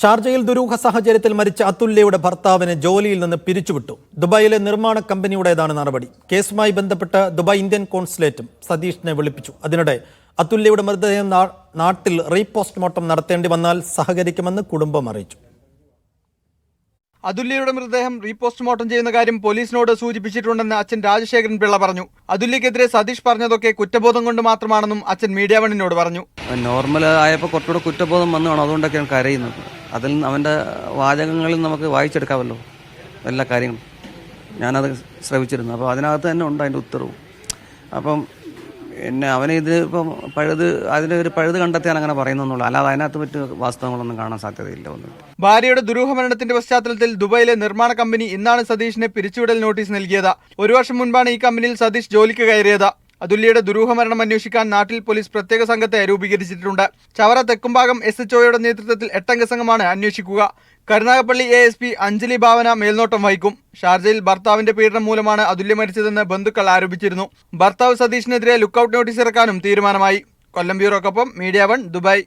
ഷാർജയിൽ ദുരൂഹ സാഹചര്യത്തിൽ മരിച്ച അതുല്യയുടെ ഭർത്താവിനെ ജോലിയിൽ നിന്ന് പിരിച്ചുവിട്ടു. ദുബായിലെ നിർമ്മാണ കമ്പനിയുടേതാണ് നടപടി. കേസുമായി ബന്ധപ്പെട്ട് ദുബായ് ഇന്ത്യൻ കോൺസുലേറ്റും സതീഷിനെ വിളിപ്പിച്ചു. അതിനിടെ അതുല്യയുടെ മൃതദേഹം നാട്ടിൽ റീപോസ്റ്റ്മോർട്ടം നടത്തേണ്ടി വന്നാൽ സഹകരിക്കുമെന്ന് കുടുംബം അറിയിച്ചു. അതുല്യയുടെ മൃതദേഹം റീപോസ്റ്റ്മോർട്ടം ചെയ്യുന്ന കാര്യം പോലീസിനോട് സൂചിപ്പിച്ചിട്ടുണ്ടെന്ന് അച്ഛൻ രാജശേഖരൻ പിള്ള പറഞ്ഞു. അതുല്യക്കെതിരെ സതീഷ് പറഞ്ഞതൊക്കെ കുറ്റബോധം കൊണ്ട് മാത്രമാണെന്നും അച്ഛൻ മീഡിയ വണ്ണിനോട് പറഞ്ഞു. നോർമൽ ആയപ്പോൾ കുറച്ചുകൂടെ കുറ്റബോധം വന്നു അതുകൊണ്ടൊക്കെയാണ് കരയുന്നത്. അതിൽ അവന്റെ വാചകങ്ങളിൽ നമുക്ക് വായിച്ചെടുക്കാമല്ലോ എല്ലാ കാര്യങ്ങളും. ഞാനത് ശ്രമിച്ചിരുന്നു അപ്പോൾ അതിനകത്ത് തന്നെ ഉണ്ട് അതിന്റെ ഉത്തരവും. അപ്പം എന്നെ അവനെ ഇത് ഇപ്പം പഴുത് അതിന്റെ ഒരു പഴുത് കണ്ടെത്തിയാൽ അങ്ങനെ പറയുന്നുള്ളൂ അല്ലാതെ അതിനകത്ത് മറ്റ് വാസ്തവങ്ങളൊന്നും കാണാൻ സാധ്യതയില്ല ഒന്നും ഭാര്യയുടെ ദുരൂഹ മരണത്തിന്റെ പശ്ചാത്തലത്തിൽ ദുബായിലെ നിർമ്മാണ കമ്പനി ഇന്നാണ് സതീഷിനെ പിരിച്ചുവിടൽ നോട്ടീസ് നൽകിയത്. ഒരു വർഷം മുൻപാണ് ഈ കമ്പനിയിൽ സതീഷ് ജോലിക്ക് കയറിയത്. അതുല്യയുടെ ദുരൂഹമരണം അന്വേഷിക്കാൻ നാട്ടിൽ പോലീസ് പ്രത്യേക സംഘത്തെ രൂപീകരിച്ചിട്ടുണ്ട്. ചവറ തെക്കുംഭാഗം എസ് എച്ച് ഒയുടെ നേതൃത്വത്തിൽ എട്ടംഗ സംഘമാണ് അന്വേഷിക്കുക. Karunagappally A S P Anjali Bhavana മേൽനോട്ടം വഹിക്കും. ഷാർജയിൽ ഭർത്താവിന്റെ പീഡനം മൂലമാണ് അതുല്യ മരിച്ചതെന്ന് ബന്ധുക്കൾ ആരോപിച്ചിരുന്നു. ഭർത്താവ് സതീഷിനെതിരെ ലുക്കൌട്ട് നോട്ടീസ് ഇറക്കാനും തീരുമാനമായി. കൊല്ലം ബ്യൂറോക്കൊപ്പം മീഡിയ വൺ ദുബായ്.